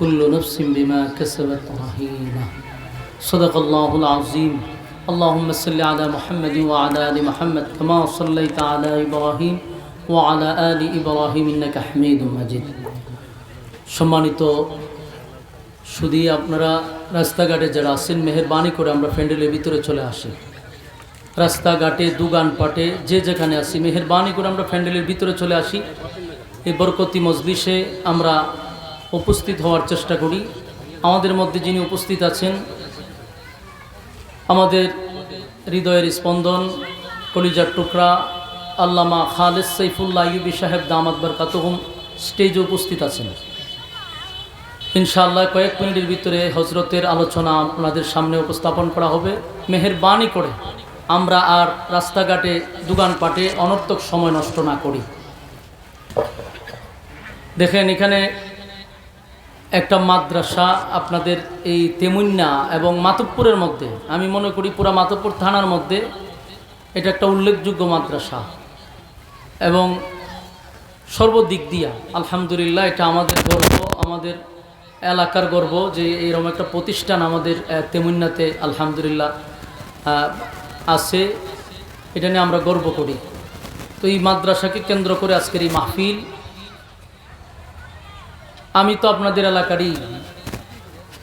كل نفس بما كسبت رهينة صدق الله العظيم اللهم صل على محمد وعلى آل محمد كما صليت على إبراهيم وعلى آل إبراهيم إنك حميد مجيد সম্মানিত শুধু আপনারা রাস্তাঘাটে যারা আছেন মেহরবানি করে আমরা প্যান্ডেলের ভিতরে চলে আসি রাস্তাঘাটে দুগান পাটে যে যেখানে আসি মেহরবানি করে আমরা প্যান্ডেলের ভিতরে চলে আসি এই বরকতি মজলিসে আমরা উপস্থিত হওয়ার চেষ্টা করি। আমাদের মধ্যে যিনি উপস্থিত আছেন, আমাদের হৃদয়ের স্পন্দন, কলিজার টুকরা, আল্লামা খালেদ সাইফুল্লাহ ইউবি সাহেব দামাত বরকাতহুম স্টেজে উপস্থিত আছেন। ইনশাআল্লাহ কয়েক মিনিটের ভিতরে হজরতের আলোচনা আপনাদের সামনে উপস্থাপন করা হবে। মেহরবানি করে আমরা আর রাস্তাঘাটে, দোকানপাটে অনর্থক সময় নষ্ট না করি। দেখেন এখানে একটা মাদ্রাসা আপনাদের এই তেমুন্না এবং মাতব্বরের মধ্যে। আমি মনে করি পুরা মাতব্বর থানার মধ্যে এটা একটা উল্লেখযোগ্য মাদ্রাসা। এবং সর্বদিক দিয়া, আলহামদুলিল্লাহ, এটা আমাদের গর্ব, আমাদের এলাকার গর্ব যে এরকম একটা প্রতিষ্ঠান আমাদের তেমুন্নাতে আলহামদুলিল্লাহ আছে। এটা নিয়ে আমরা গর্ব করি। তো এই মাদ্রাসাকে কেন্দ্র করে আজকের এই মাহফিল আমি তো আপনাদের এলাকারই।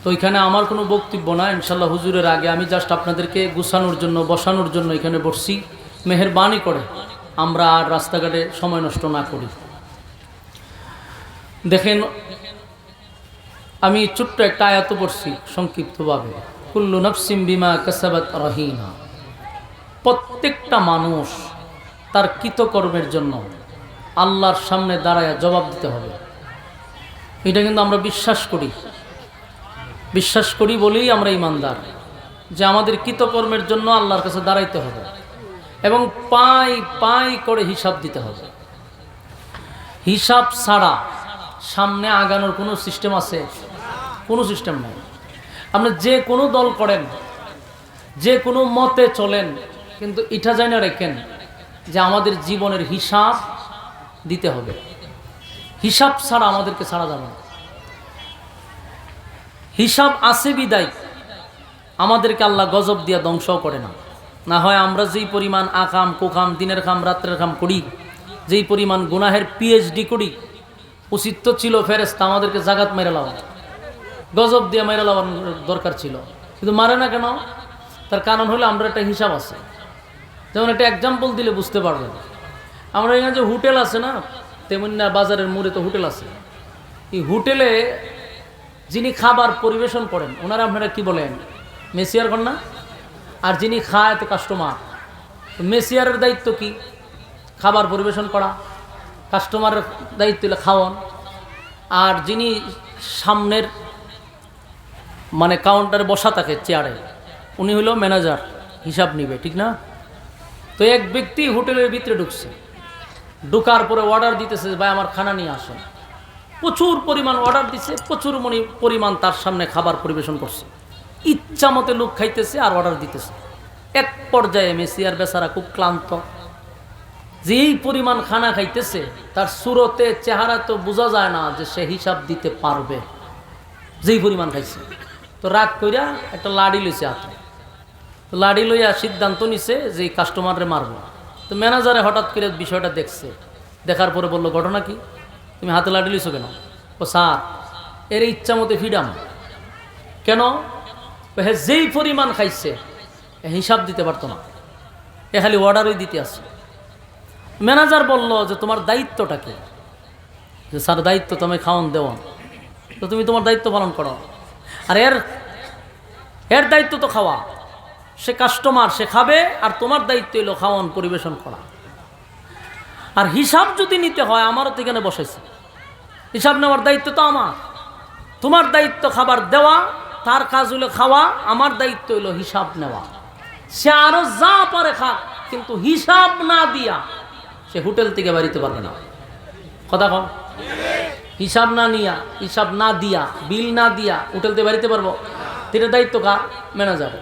তো এখানে আমার কোনো বক্তব্য না, ইনশাল্লাহ হুজুরের আগে আমি জাস্ট আপনাদেরকে গুছানোর জন্য, বসানোর জন্য এখানে বসছি। মেহরবানি করে আমরা আর রাস্তাঘাটে সময় নষ্ট না করি। দেখেন, আমি ছোট্ট একটা আয়াত পড়ছি সংক্ষিপ্তভাবে। কুল্লু নফসিম বিমা কাসাবাত রহিনা প্রত্যেকটা মানুষ তার কৃতকর্মের জন্য আল্লাহর সামনে দাঁড়ায় জবাব দিতে হবে। এটা কিন্তু আমরা বিশ্বাস করি। বিশ্বাস করি বলেই আমরা ইমানদার যে আমাদের কৃতকর্মের জন্য আল্লাহর কাছে দাঁড়াইতে হবে এবং পাই পাই করে হিসাব দিতে হবে। হিসাব ছাড়া সামনে আগানোর কোনো সিস্টেম আছে? কোনো সিস্টেম নাই। আপনি যে কোনো দল করেন, যে কোনো মতে চলেন, কিন্তু এটা জানি রেখেন যে আমাদের জীবনের হিসাব দিতে হবে। হিসাব ছাড়া আমাদেরকে ছাড়া যাবে না। হিসাব আছে বিদায়। আমাদেরকে আল্লাহ গজব দিয়া ধ্বংসও করে না। না হয় আমরা যেই পরিমাণ আকাম, কোকাম, দিনের খাম, রাত্রের খাম করি, যেই পরিমাণ গুনাহের পিএইচডি করি, উচিত তো ছিল ফেরেস্তা আমাদেরকে জাগাত মেরে লাও গজব দিয়ে মেরে লাওয়ার দরকার ছিল। কিন্তু মারে না কেন? তার কারণ হলো আমরা একটা হিসাব আছে। যেমন একটা এক্সাম্পল দিলে বুঝতে পারবেন। আমরা এখানে যে হোটেল আছে না তেমন না বাজারের মোড়ে তো হোটেল আছে। এই হোটেলে যিনি খাবার পরিবেশন করেন, ওনারা আপনারা কি বলেন? মেসিয়ার কন্যা? আর যিনি খায় তো কাস্টমার মেসিয়ারের দায়িত্ব কি? খাবার পরিবেশন করা কাস্টমারের দায়িত্ব হলো খাওয়ান। আর যিনি সামনের মানে কাউন্টারে বসা থাকে চেয়ারে উনি হলো ম্যানেজার হিসাব নিবে, ঠিক না? তো এক ব্যক্তি হোটেলের ভিতরে ঢুকছে। ঢুকার পরে অর্ডার দিতেছে, ভাই, আমার খানা নিয়ে আসেন প্রচুর পরিমাণ অর্ডার দিছে, প্রচুর মনি, পরিমাণ তার সামনে খাবার পরিবেশন করছে। ইচ্ছা মতে লোক খাইতেছে আর অর্ডার দিতেছে। এক পর্যায়ে মেসি আর বেচারা খুব ক্লান্ত। যেই পরিমাণ খানা খাইতেছে, তার সুরতে, চেহারা তো বোঝা যায় না যে সে হিসাব দিতে পারবে। যেই পরিমাণ খাইছে। তো রাগ কইরা একটা লাড়ি লইছে হাতে। লাড়ি লইয়া সিদ্ধান্ত নিছে যে কাস্টমারে মারবো। তো ম্যানেজারে হঠাৎ করে বিষয়টা দেখছে। দেখার পরে বলল, ঘটনা কি? তুমি হাতে লাড়ি লইছো কেন? ও স্যার, এর ইচ্ছা মতে ফিডাম কেন? হে, যেই পরিমাণ খাইছে হিসাব দিতে পারতো না। এ খালি অর্ডারই দিতে আসছে। ম্যানেজার বলল যে, তোমার দায়িত্বটা কি? যে, স্যার, দায়িত্ব তুমি খাওয়ান দেওয়ান। তো তুমি তোমার দায়িত্ব পালন করো আর এর এর দায়িত্ব তো খাওয়া। সে কাস্টমার সে খাবে, আর তোমার দায়িত্ব এলো খাওয়ান, পরিবেশন করা। আর হিসাব যদি নিতে হয়, আমারও তো এখানে বসেছে হিসাব নেওয়ার দায়িত্ব তো আমার। তোমার দায়িত্ব খাবার দেওয়া, তার কাজ হলো খাওয়া, আমার দায়িত্ব হলো হিসাব নেওয়া। সে আরও যা পারে খাক, কিন্তু হিসাব না দিয়া সে হোটেল থেকে বাড়িতে পারবে না। কথা কম হিসাব না নিয়া, হিসাব না দিয়া, বিল না দিয়া হোটেল থেকে বাড়িতে পারব? সেটা দায়িত্ব কার? ম্যানেজার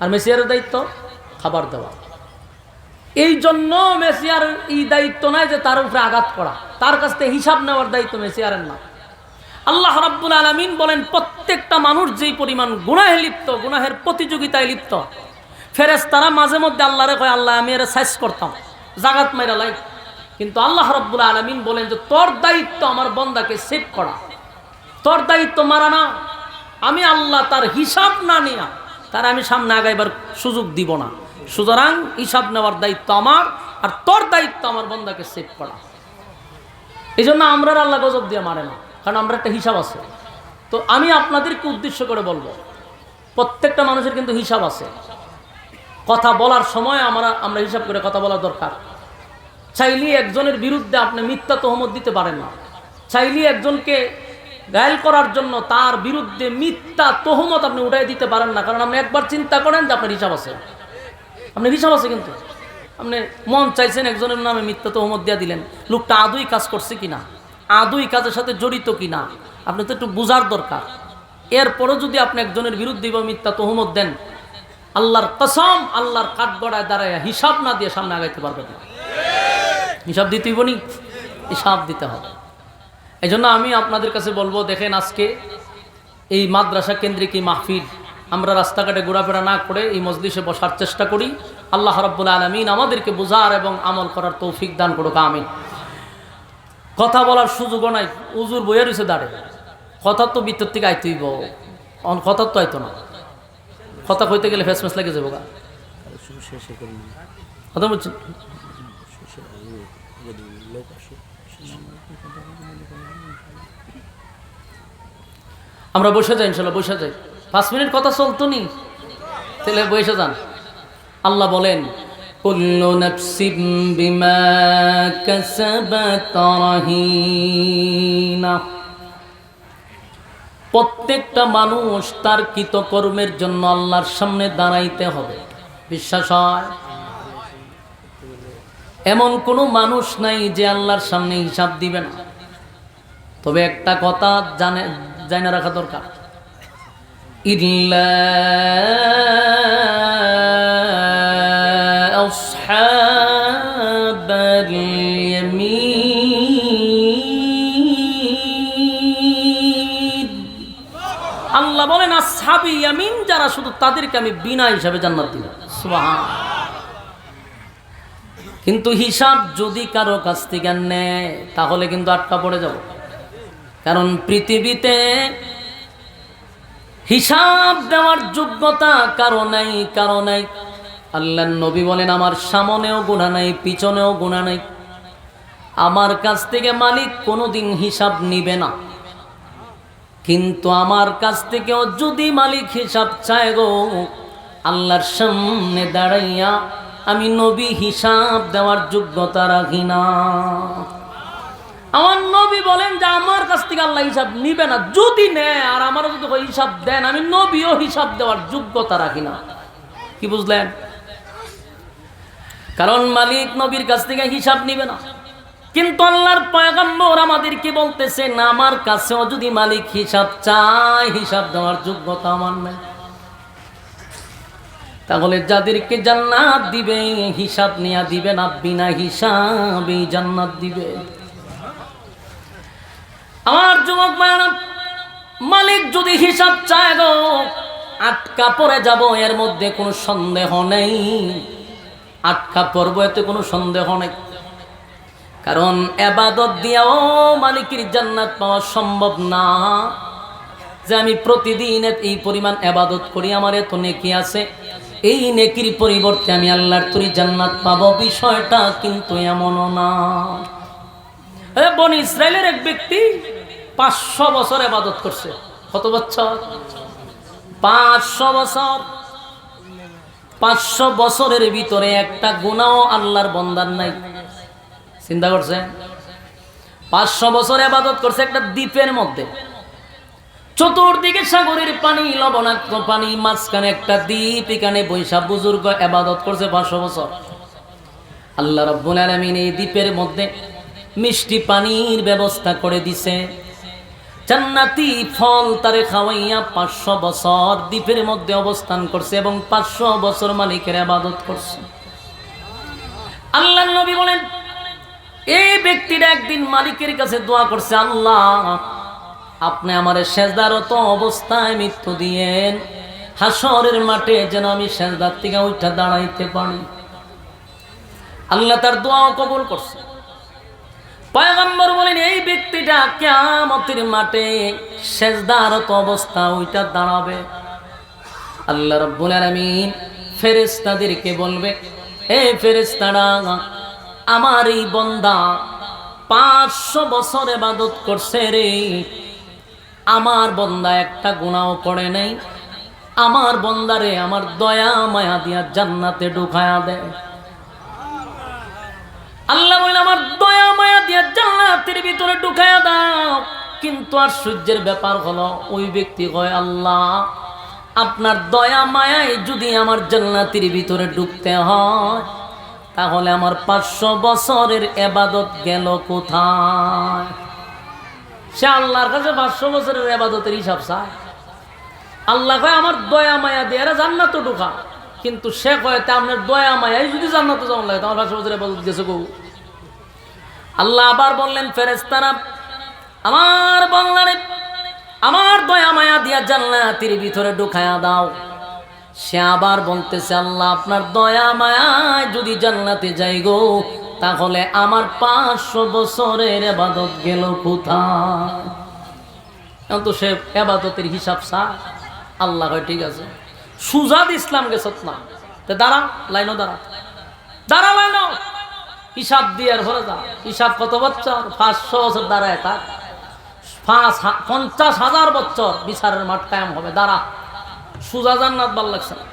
আর মেসিয়ারের দায়িত্ব, খাবার দেওয়া। এই জন্য মেসিয়ার এই দায়িত্ব নাই যে তার উপরে আঘাত করা। তার কাছ থেকে হিসাব নেওয়ার দায়িত্ব মেসিয়ারের না। আল্লাহ রাব্বুল আলামিন বলেন, প্রত্যেকটা মানুষ যেই পরিমাণ গুনাহে লিপ্ত, গুনাহের প্রতিযোগিতায় লিপ্ত ফেরেস তারা মাঝে মধ্যে আল্লাহরে কয়, আল্লাহ, আমি এর সাইজ করতাম। জাগাত মাইরা লাই। কিন্তু আল্লাহ রাব্বুল আলামিন বলেন যে, তোর দায়িত্ব আমার বন্দাকে সেভ করা। তোর দায়িত্ব মারা না। আমি আল্লাহ তার হিসাব না নিয়া তার আমি সামনে আগাইবার সুযোগ দিব না। সুতরাং হিসাব নেওয়ার দায়িত্ব আমার, আর তোর দায়িত্ব আমার বন্দাকে সেভ করা। এই জন্য আমরা আল্লাহ গজব দিয়ে মারে না, কারণ আমরা একটা হিসাব আছে। তো আমি আপনাদেরকে উদ্দেশ্য করে বলব, প্রত্যেকটা মানুষের কিন্তু হিসাব আছে। কথা বলার সময় আমরা আমরা হিসাব করে কথা বলা দরকার। চাইলে একজনের বিরুদ্ধে আপনি মিথ্যা তহমত দিতে পারেন না। চাইলে একজনকে গায়েল করার জন্য তার বিরুদ্ধে মিথ্যা তহমত আপনি উঠাই দিতে পারেন না। কারণ আপনি একবার চিন্তা করেন যে আপনার হিসাব আছে। আপনার হিসাব আছে কিন্তু। আপনি মন চাইছেন একজনের নামে মিথ্যা তহমত দিয়া দিলেন। লোকটা আদুই কাজ করছে কিনা? আদুই কাজের সাথে জড়িত কিনা? আপনি তো একটু বোঝার দরকার। এরপরও যদি আপনি একজনের বিরুদ্ধে বা মিথ্যা তহমত দেন, আল্লাহর কসম, আল্লাহর কাঠগড়ায় দাঁড়ায় হিসাব না দিয়ে সামনে আগাইতে পারবেন হিসাব দিতেই বনি হিসাব দিতে হবে। এই আমি আপনাদের কাছে বলব, দেখেন আজকে এই মাদ্রাসা কেন্দ্রিক এই মাহফিল। আমরা রাস্তাঘাটে ঘোরাফেরা না করে এই মজলিসে বসার চেষ্টা করি। আল্লাহ রব্বুল আলমিন আমাদেরকে বোঝার এবং আমল করার তৌফিক দান করুক, আমিন। কথা বলার সুযোগও নাই উজুর বইয়ে রয়েছে দাঁড়ে। কথা তো ভিতর থেকে আইতেইব কথা তো আইতো না। কথা কইতে গেলে ফেস ফেস লেগে যাব গা। কথা বলছেন আমরা বসে যাই, ইনশাল্লাহ বসে যাই। পাঁচ মিনিট কথা চলতো নি? তাহলে বসে যান। আল্লাহ বলেন প্রত্যেকটা মানুষ তার কৃতকর্মের জন্য আল্লাহর সামনে দাঁড়াইতে হবে। বিশ্বাস হয়? এমন কোনো মানুষ নাই যে আল্লাহর সামনে হিসাব দিবে না। তবে একটা কথা জানে জানা রাখা দরকার। ইল্লা আল্লাহ বলেন, আসহাবি ইয়ামিন যারা শুধু তাদেরকে আমি বিনা হিসাবে জান্নাত দিব সুবহান। কিন্তু হিসাব যদি কারও কাছ থেকে নেয়, তাহলে কিন্তু আটকা পড়ে যাব। কারণ পৃথিবীতে হিসাব দেওয়ার যোগ্যতা কারও নাই কারও নাই। আল্লাহ নবী বলেন, আমার সামনেও গুণা নাই, পিছনেও গুণা নাই। আমার কাছ থেকে মালিক কোনোদিন হিসাব নিবে না। কিন্তু আমার কাছ থেকেও যদি মালিক হিসাব চায় গো, আল্লাহর সামনে দাঁড়াইয়া আমি নবী হিসাব দেওয়ার যোগ্যতা রাখি না। আমার নবী বলেন যে আমার কাছ থেকে আল্লাহ হিসাব নিবে না। যদি নেয়, আর আমারও যদি হিসাব দেন, আমি নবীও হিসাব দেওয়ার যোগ্যতা রাখি না। কি বুঝলেন? কারণ মালিক নবীর কাছ থেকে হিসাব নিবে না। কিন্তু আল্লাহর পয়গম্বর আমাদেরকে বলতেছেন আমার কাছেও যদি মালিক হিসাব চায়, হিসাব দেওয়ার যোগ্যতা আমার নাই। তাহলে যাদেরকে জান্নাত দিবে, হিসাব নিয়া দিবে না, বিনা হিসাবে জান্নাত দিবে। আমার যুবক মায়েরা মালিক যদি হিসাব চায় গো, আটকা পড়ে যাব, এর মধ্যে কোনো সন্দেহ নেই। আটকা পড়ব এতে কোনো সন্দেহ নেই। কারণ এবাদত দিয়াও মালিকের জান্নাত পাওয়া সম্ভব না। যে আমি প্রতিদিন এই পরিমাণ এবাদত করি, আমার এত নেকি আছে। এই নেকির পরিবর্তে আমি আল্লাহর তরি জান্নাত পাব, বিষয়টা কিন্তু এমনও না। বন ইসরায়েলের এক ব্যক্তি পাঁচশো বছর এবাদত করছে। কত বছর? পাঁচশো বছর। পাঁচশো বছরের ভিতরে একটা গুণাও আল্লাহর বন্দার নাই। চিন্তা করছে পাঁচশো বছর আবাদত করছে একটা দ্বীপের মধ্যে। চতুর্দিকে সাগরের পানি, লবণাক্ত পানি, মাঝখানে একটা দ্বীপ, এখানে বৈশাখ বুজুর্গ আবাদত করছে পাঁচশো বছর। আল্লাহ রব্বুল আলমিন এই দ্বীপের মধ্যে মিষ্টি পানির ব্যবস্থা করে দিছে। জান্নাতি ফল তারে খাওয়াইয়া পাঁচশো বছর দ্বীপের মধ্যে অবস্থান করছে এবং পাঁচশো বছর মালিকের আবাদত করছে। আল্লাহ নবী বলেন, এই ব্যক্তিরা একদিন মালিকের কাছে দোয়া করছে, আল্লাহ, আপনি আমার সেজদারত অবস্থায় মৃত্যু দিয়েন। হাসরের মাঠে যেন আমি সেজদার থেকে উঠা দাঁড়াইতে পারি। আল্লাহ তার দোয়াও কবল করছে। পয়গম্বর বলেন, এই ব্যক্তিটা কেয়ামতের মাঠে সেজদারত অবস্থা, ওইটা দাঁড়াবে। আল্লাহ রব্বুল আলামিন ফেরেশতাদেরকে বলবে, হে ফেরেশতারা, আমার এই বন্দা পাঁচশো বছর এবাদত করছে রে। আমার বন্দা একটা গুণাও করে নাই। আমার বন্দারে আমার দয়া মায়া দিয়া জান্নাতে ঢুকায়া দেয়। আল্লাহ বলে আমার দয়া, মায়া দিয়া জান্নাতের ভিতরে ঢুকায়া দাও। কিন্তু আর সূর্যের ব্যাপার হলো, ওই ব্যক্তি কয়, আল্লাহ, আপনার দয়া মায়ায় যদি আমার জান্নাতের ভিতরে ঢুকতে হয়, তাহলে আমার পাঁচশো বছরের এবাদত গেল কোথায়? সে আল্লাহর কাছে পাঁচশো বছরের এবাদতের হিসাব চায়। আল্লাহ কয়, আমার দয়া, মায়া দিয়ে জান্নাত ঢুকা। কিন্তু সে কয় আপনার দয়া মায়াই যদি জান্নাতে যাওয়ান লাগে তোমার বছরের এবাদত গেছে গো। আল্লাহ আবার বললেন ফেরেস্তারা আমার বললারে আমার দয়া মায়া দিয়া জান্নাতের ভিতরে ঢুকায়া দাও। সে আবার বলতেছে, আল্লাহ, আপনার দয়া মায়ায় যদি জান্নাতে যাই গো, তাহলে আমার পাঁচশো বছরের এবাদত গেল কোথায়? তো সে এবাদতের হিসাব সা আল্লাহ ঠিক আছে। সুজাদ ইসলাম গেছত না। দাঁড়া, লাইনও দাঁড়া। দাঁড়া লাইনও। হিসাব দিয়ে আর যা। হিসাব কত বছর? পাঁচশো বছর দাঁড়ায় থাক। পাঁচ পঞ্চাশ হাজার বছর বিচারের মাঠ কায়াম হবে। দাঁড়া। সুজা জান্নাত ভালো লাগছে না।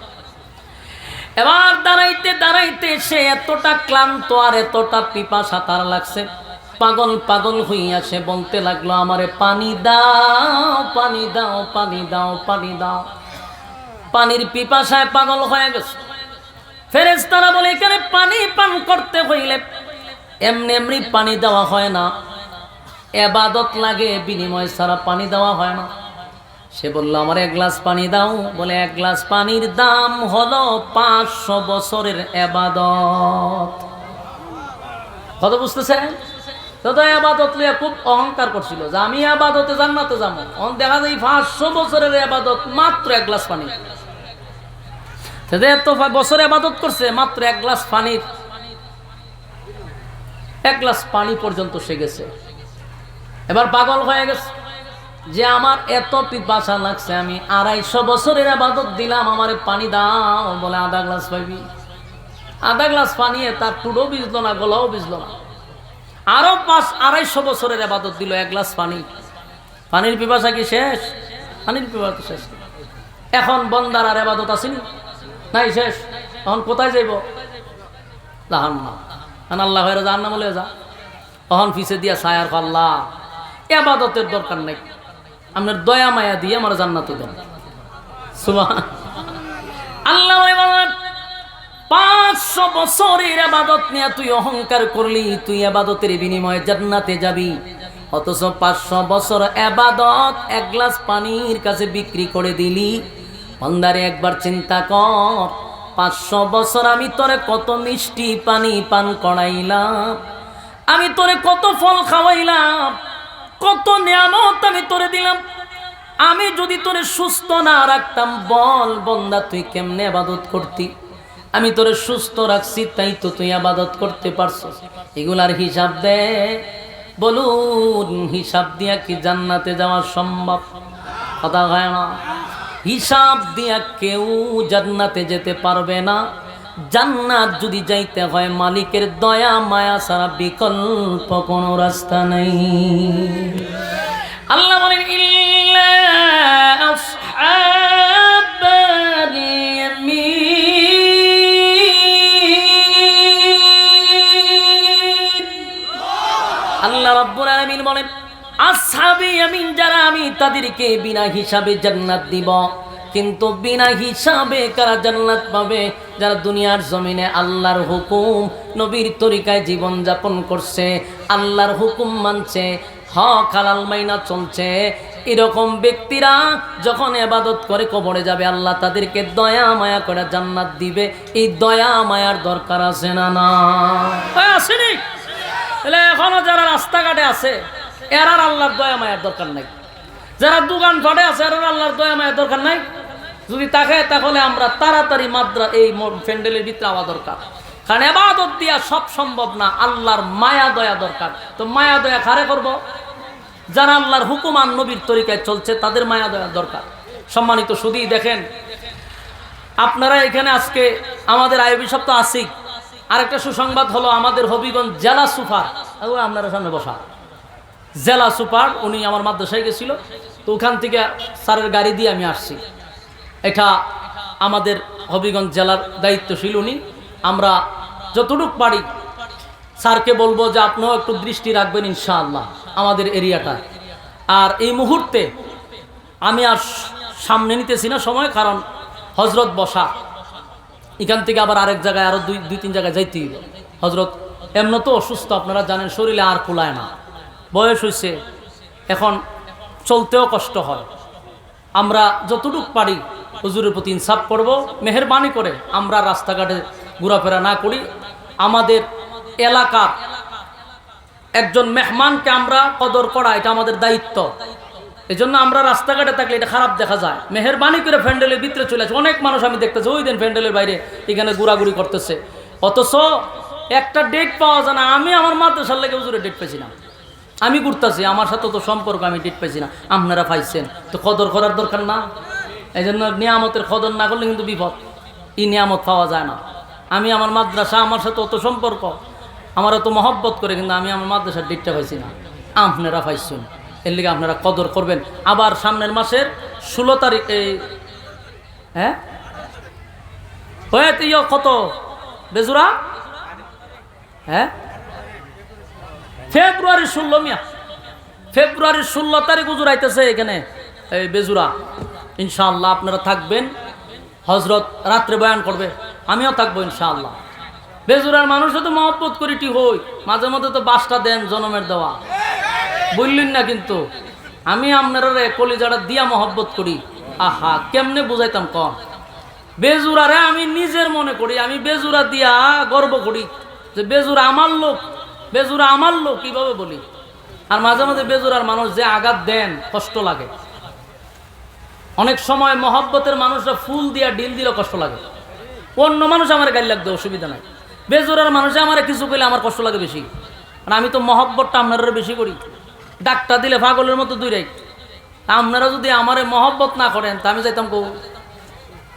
এবার দাঁড়াইতে দাঁড়াইতে সে এতটা ক্লান্ত আর এতটা পিপাসা তার লাগছে। পাগল পাগল হইয়া সে বলতে লাগল, আমারে পানি দাও পানি দাও পানি দাও পানি দাও। পানির পিপাসায় পাগল হয়ে গেছে। ফেরেশতারা বলে, এখানে পানি পান করতে হইলে এমনি এমনি পানি দেওয়া হয় না। এবাদত লাগে, বিনিময় ছাড়া পানি দেওয়া হয় না। সে বলল, আমার এক গ্লাস পানি দাও। বলে, এক গ্লাস পানির দাম হলো পাঁচশো বছরের এবাদত। কত বুঝতেছে তত আবাদত লিয়া খুব অহংকার করছিল যে, আমি আবাদতে জান্নাতে যাব। দেখা যায় পাঁচশো বছরের আবাদত মাত্র এক গ্লাস পানি। এত বছর আবাদত করছে, মাত্র এক গ্লাস পানির। এক গ্লাস পানি পর্যন্ত সে গেছে। এবার পাগল হয়ে গেছে যে আমার এত পিপাসা লাগছে, আমি আড়াইশো বছরের আবাদত দিলাম, আমার পানি দাও, বলে আধা গ্লাস পাইবি। আধা গ্লাস পানি তার টুডো বিজলো না, গলাও বিজলো না। আরও পাঁচ, আড়াইশো বছরের আবাদত দিল এক গ্লাস পানি। পানির পিপাসা কি শেষ? পানির পিপাসা শেষ এখন বন্দার আর আবাদত আসেনি। নাই শেষ। এখন কোথায় যাইব? জাহান এখন আল্লাহ হয়ে জাহান নাম যা। অহন ফিসে দিয়া সায়ার আল্লাহ, এবাদতের দরকার নাই। আপনার দয়া, মায়া দিয়ে আমার জান্নাতে দেন। আল্লাহ পাঁচশো বছরের আবাদত নিয়ে তুই অহংকার করলি, তুই আবাদতের বিনিময়ে জান্নাতে যাবি। অথচ পাঁচশো বছর আবাদত এক গ্লাস পানির কাছে বিক্রি করে দিলি। বন্দারে একবার চিন্তা কর, পাঁচশো বছর আমি তোরে কত মিষ্টি পানি পান করাইলাম, আমি তোরে কত ফল খাওয়াইলাম, কত নিয়ামত আমি তোরে দিলাম। আমি যদি তোরে সুস্থ না রাখতাম, বল বন্দা, তুই কেমনে আবাদত করতি? আমি তোরে সুস্থ রাখছি, তাই তো তুই আবাদত করতে পারছস। এগুলার হিসাব দে, বলুন হিসাব দিয়া কি জান্নাতে যাওয়া সম্ভব? কথা হয় না? হিসাব দিয়া কেউ জান্নাতে যেতে পারবে না। জান্নাত যদি যাইতে হয়, মালিকের দয়া, মায়া সারা বিকল্প কোনো রাস্তা নেই। আল্লাহ বলেন, ইল্লা আসহাবে ইয়ামিন যারা আমি, তাদেরকে বিনা হিসাবে জান্নাত দিব। কিন্তু বিনা হিসাবে কারা জান্নাত পাবে? যারা দুনিয়ার জমিনে আল্লাহর হুকুম, নবীর তরিকায় জীবন যাপন করছে, আল্লাহর হুকুম মানছে, হক হালাল মাইনা চলছে। এরকম ব্যক্তিরা যখন এবাদত করে কবরে যাবে, আল্লাহ তাদেরকে দয়া মায়া করে জান্নাত দিবে। এই দয়া মায়ার দরকার আছে না না? আসেনি তাহলে এখনও যারা রাস্তাঘাটে আছে এরার আল্লাহর দয়া মায়ের দরকার নাই। যারা দোকান ফাটে আছে আর আল্লাহর দয়া মায়ের দরকার নাই। যদি তাকে তাহলে আমরা তাড়াতাড়ি মাদ্রা এই প্যান্ডেলের ভিতরে আওয়া দরকার। কারণ এবাদত দিয়া সব সম্ভব না, আল্লাহর মায়া দয়া দরকার। তো মায়া দয়া খারে করব? যারা আল্লাহর হুকুম আর নবীর তরিকায় চলছে, তাদের মায়া দয়া দরকার। সম্মানিত শুধু দেখেন, আপনারা এখানে আজকে আমাদের আইবি তো আছেই আরেকটা সুসংবাদ হলো, আমাদের হবিগঞ্জ জেলা সুপার। ও, আপনারা সামনে বসা। জেলা সুপার, উনি আমার মাদ্রাসায় গেছিল। তো ওখান থেকে স্যারের গাড়ি দিয়ে আমি আসছি। এটা আমাদের হবিগঞ্জ জেলার দায়িত্বশীল উনি। আমরা যতটুক পারি স্যারকে বলব যে আপনিও একটু দৃষ্টি রাখবেন ইনশাআল্লাহ আমাদের এরিয়াটা। আর এই মুহূর্তে আমি আর সামনে নিতেছি না সময়, কারণ হজরত বসা, এখান থেকে আবার আরেক জায়গায় আরও দুই দুই, তিন জায়গায় যাইতে হজরত এমন তো অসুস্থ, আপনারা জানেন শরীরে আর কুলায় না। বয়স হয়েছে এখন চলতেও কষ্ট হয়। আমরা যতটুক পারি হুজুরের প্রতি ইনসাফ করব, মেহরবানি করে আমরা রাস্তাঘাটে ঘোরাফেরা না করি। আমাদের এলাকার একজন মেহমানকে আমরা কদর করা, এটা আমাদের দায়িত্ব। এই জন্য আমরা রাস্তাঘাটে থাকলে এটা খারাপ দেখা যায়। মেহরবানি করে ফ্যান্ডেলের ভিতরে চলে আসে। অনেক মানুষ আমি দেখতেছি, ওই দিন ফ্যান্ডেলের বাইরে এখানে ঘোরাঘুরি করতেছে। অথচ একটা ডেট পাওয়া যায় না। আমি আমার মাদ্রাসার লেগে হুজুরে ডেট পেয়েছি না। আমি ঘুরতেছি, আমার সাথে তো সম্পর্ক, আমি ডেট পেয়েছি না। আপনারা পাইছেন। তো কদর করার দরকার না। এই জন্য নিয়ামতের কদর না করলে কিন্তু বিপদ। এই নিয়ামত পাওয়া যায় না। আমি আমার মাদ্রাসা, আমার সাথে অত সম্পর্ক। আমার এত মহব্বত করে কিন্তু আমি আমার মাদ্রাসার ডেটটা পাইছি না। আপনারা পাইছেন। এর লিগে আপনারা কদর করবেন। আবার সামনের মাসের ষোলো তারিখ, এই হ্যাঁ? হয়ে কত? বেজুরা হ্যাঁ? ফেব্রুয়ারির ষোলো মিয়া। ফেব্রুয়ারির ষোলো তারিখ উজুর আইতেছে এখানে। এই বেজুরা, ইনশাআল্লাহ আপনারা থাকবেন। হজরত রাত্রে বয়ান করবে, আমিও থাকব ইনশাআল্লাহ। বেজুরার মানুষও তো মহব্বত করি ঠিক হই, মাঝে মধ্যে তো বাসটা দেন জনমের দেওয়া। বললেন না কিন্তু, আমি আপনারা কলিজাটা দিয়া মহব্বত করি। আহা, কেমনে বুঝাইতাম কম বেজুরারে আমি নিজের মনে করি, আমি বেজুরা দিয়া গর্ব করি যে বেজুরা আমার লোক। বেজুরা আমার লোক, কীভাবে বলি? আর মাঝে মাঝে বেজুরার মানুষ যে আঘাত দেন, কষ্ট লাগে। অনেক সময় মহব্বতের মানুষরা ফুল দিয়া ডিল দিলে কষ্ট লাগে। অন্য মানুষ আমার গাড়ি লাগবে অসুবিধা নাই। বেজোরার মানুষে আমার কিছু করলে আমার কষ্ট লাগে বেশি। কারণ আমি তো মহব্বতটা আপনারা বেশি করি। ডাক্তার দিলে পাগলের মতো দুই রাইট আপনারা যদি আমারে মহব্বত না করেন, তা আমি যাইতাম কৌ?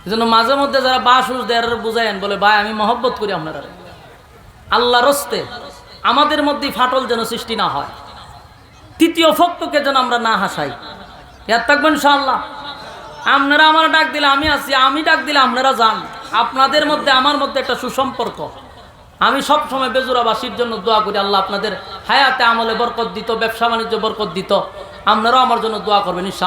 এই জন্য মাঝে মধ্যে যারা বাস উস দেয়ার বুঝায়েন বলে, ভাই, আমি মহব্বত করি আপনারা আল্লাহ রস্তে আমাদের মধ্যে ফাটল যেন সৃষ্টি না হয়। তৃতীয় ভক্তকে যেন আমরা না হাসাই। ইয়ার থাকবেন ইনশাআল্লাহ। আপনারা আমার ডাক দিলে আমি আছি, আমি ডাক দিলে আপনারা যান। আপনাদের মধ্যে, আমার মধ্যে একটা সুসম্পর্ক। আমি সব সময় বেজুরাবাসীর জন্য দোয়া করি, আল্লাহ আপনাদের হায়াতে আমলে বরকত দিত ব্যবসা বাণিজ্য বরকত দিত। আপনারাও আমার জন্য দোয়া করবেন ইনশাআল্লাহ।